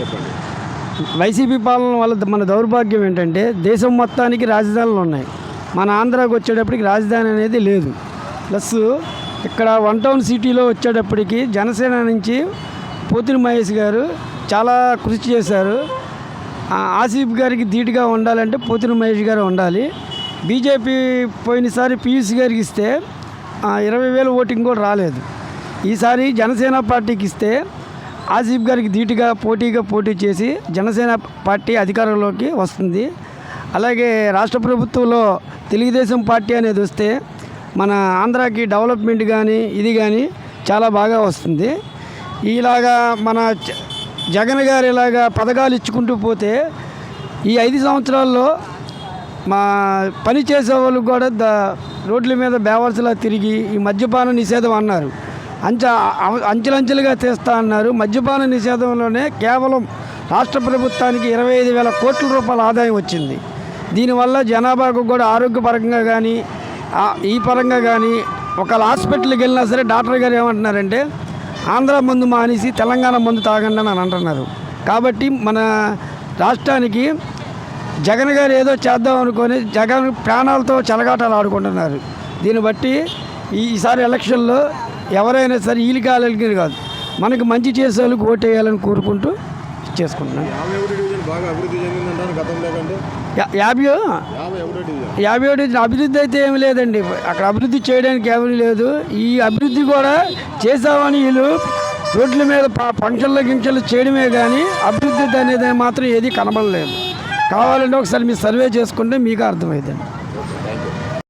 చెప్పండి. వైసీపీ పాలన వల్ల మన దౌర్భాగ్యం ఏంటంటే దేశం మొత్తానికి రాజధానులు ఉన్నాయి. మన ఆంధ్రాకి వచ్చేటప్పటికి రాజధాని అనేది లేదు. ప్లస్ ఇక్కడ వన్ టౌన్ సిటీలో వచ్చేటప్పటికి జనసేన నుంచి పోతిరి మహేష్ గారు చాలా కృషి చేశారు. ఆసిఫ్ గారికి ధీటుగా ఉండాలంటే పోతిరి మహేష్ గారు ఉండాలి. బీజేపీ పోయినసారి పీయూష్ గారికి ఇస్తే ఇరవై వేల ఓటింగ్ కూడా రాలేదు. ఈసారి జనసేన పార్టీకి ఇస్తే ఆసిఫ్ గారికి ధీటుగా పోటీగా పోటీ చేసి జనసేన పార్టీ అధికారంలోకి వస్తుంది. అలాగే రాష్ట్ర ప్రభుత్వంలో తెలుగుదేశం పార్టీ అనేది వస్తే మన ఆంధ్రాకి డెవలప్మెంట్ కానీ ఇది కానీ చాలా బాగా వస్తుంది. ఇలాగా మన జ- జగన్ గారు ఇలాగా పథకాలు ఇచ్చుకుంటూ పోతే ఈ ఐదు సంవత్సరాల్లో మా పని చేసే వాళ్ళు కూడా ద రోడ్ల మీద బేవర్స్లా తిరిగి ఈ మద్యపాన నిషేధం అన్నారు. అంచ అంచెలంచెలుగా తీస్తా అన్నారు. మద్యపాన నిషేధంలోనే కేవలం రాష్ట్ర ప్రభుత్వానికి ఇరవై ఐదు వేల కోట్ల రూపాయల ఆదాయం వచ్చింది. దీనివల్ల జనాభాకు కూడా ఆరోగ్యపరంగా కానీ ఈ పరంగా కానీ ఒకళ్ళ హాస్పిటల్కి వెళ్ళినా సరే డాక్టర్ గారు ఏమంటున్నారంటే ఆంధ్ర మందు మానేసి తెలంగాణ మందు తాగండి అని అంటున్నారు. కాబట్టి మన రాష్ట్రానికి జగన్ గారు ఏదో చేద్దాం అనుకొని జగన్ ప్రాణాలతో చెలగాటాలు ఆడుకుంటున్నారు. దీన్ని బట్టి ఈసారి ఎలక్షన్లో ఎవరైనా సరే వీళ్ళు కాలేదు కాదు. మనకు మంచి చేసే వాళ్ళకి ఓటేయాలని కోరుకుంటూ చేసుకుంటున్నాను యాభై యాభై ఒకటో అభివృద్ధి అయితే ఏమి లేదండి. అక్కడ అభివృద్ధి చేయడానికి ఏమీ లేదు. ఈ అభివృద్ధి కూడా చేసామని వీళ్ళు రోడ్ల మీద ప- ఫంక్షన్లు గింక్షన్లు చేయడమే కానీ అభివృద్ధి అనేది మాత్రం ఏది కనబడలేదు. కావాలంటే ఒకసారి మీరు సర్వే చేసుకుంటే మీకు అర్థమవుతుంది